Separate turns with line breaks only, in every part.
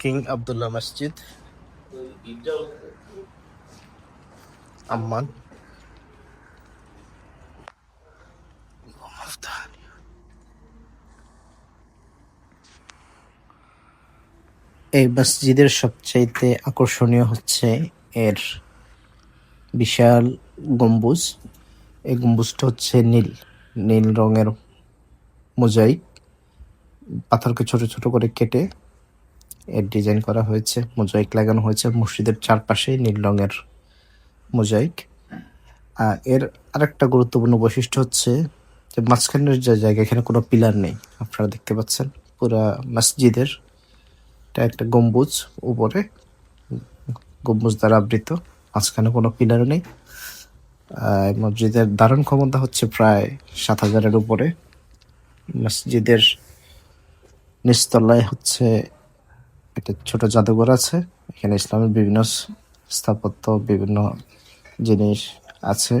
King Abdullah মসজিদ আম্মান এই মসজিদের সবচাইতে আকর্ষণীয় হচ্ছে এর বিশাল গম্বুজ। এই গম্বুজটা হচ্ছে নীল। নীল রঙের মোজাইক। পাথরকে ছোট ছোট করে কেটে এর ডিজাইন করা হয়েছে মোজাইক লাগানো হয়েছে, মসজিদের চারপাশে নীল রঙের মোজাইক এর আরেকটা গুরুত্বপূর্ণ বৈশিষ্ট্য হচ্ছে যে মাঝখানের যে জায়গা, এখানে কোনো পিলার নেই, আপনারা দেখতে পাচ্ছেন। পুরা মসজিদের এটা একটা গম্বুজ উপরে, গম্বুজ দ্বারা আবৃত, মাঝখানে কোনো পিলার নেই। মসজিদের ধারণ ক্ষমতা হচ্ছে প্রায় সাত হাজারের উপরে। মসজিদের নিচতলায় হচ্ছে একটা ছোট জাদুঘর আছে। এখানে ইসলামের বিভিন্ন স্থাপত্য, বিভিন্ন জিনিস আছে।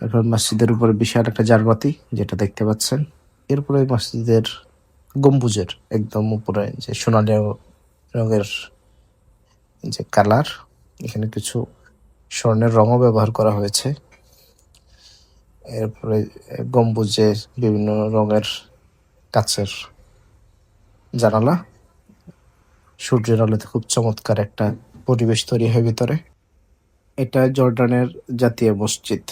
এরপর মসজিদের উপরে বিশাল একটা জারবাতি, যেটা দেখতে পাচ্ছেন। এরপরে মসজিদের গম্বুজের একদম উপরে যে সোনালি রঙের যে কালার, এখানে কিছু স্বর্ণের রঙও ব্যবহার করা হয়েছে। এরপরে গম্বুজে বিভিন্ন রঙের কাচের জানালা সূর্যের আলোতে খুব চমৎকার একটা পরিবেশ তৈরি হয় ভিতরে। এটা জর্ডানের জাতীয় মসজিদ।